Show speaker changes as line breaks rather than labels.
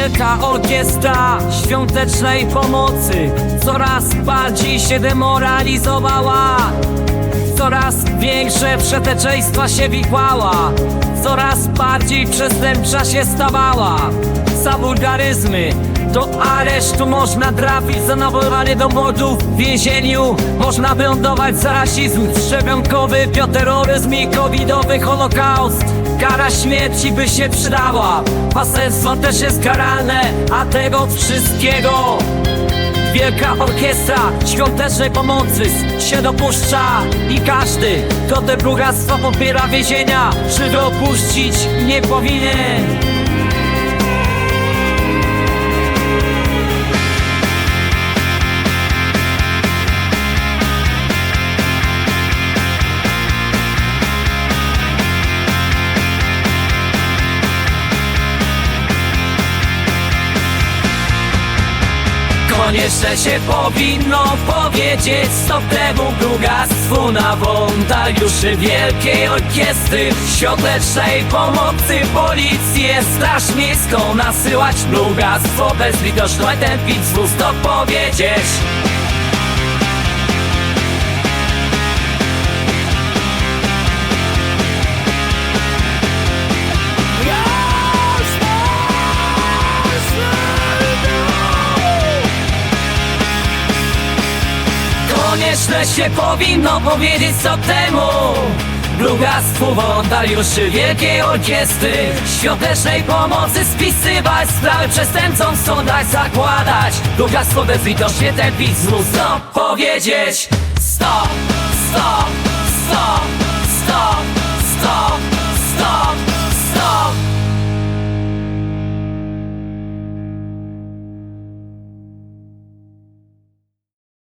Wielka orkiestra świątecznej pomocy Coraz bardziej się demoralizowała Coraz większe przeteczeństwa się wikłała Coraz bardziej przestępcza się stawała Za wulgaryzmy do aresztu można trafić Za nawoływanie do mordów w więzieniu. Można wylądować za rasizm Szczepionkowy, bioterroryzm i covidowy holokaust. Kara śmierci by się przydała. Pasenstwo też jest karalne A tego wszystkiego Wielka orkiestra świątecznej pomocy się dopuszcza. I każdy, kto te bogactwa popiera więzienia, żywy opuścić nie powinien. Koniecznie się powinno powiedzieć Stop temu brugactwu na wolontariuszy Wielkiej Orkiestry Świątecznej Pomocy Policję, Straż Miejską nasyłać Brugactwo bezlitośne ten pizzu stop powiedzieć Koniecznie się powinno powiedzieć co temu. Brugactwu wolontariuszy Wielkiej Orkiestry Świątecznej pomocy spisywać Sprawy przestępcom w sądach zakładać Brugactwo bezlitośnie ten pizmu Stop powiedzieć. Stop, stop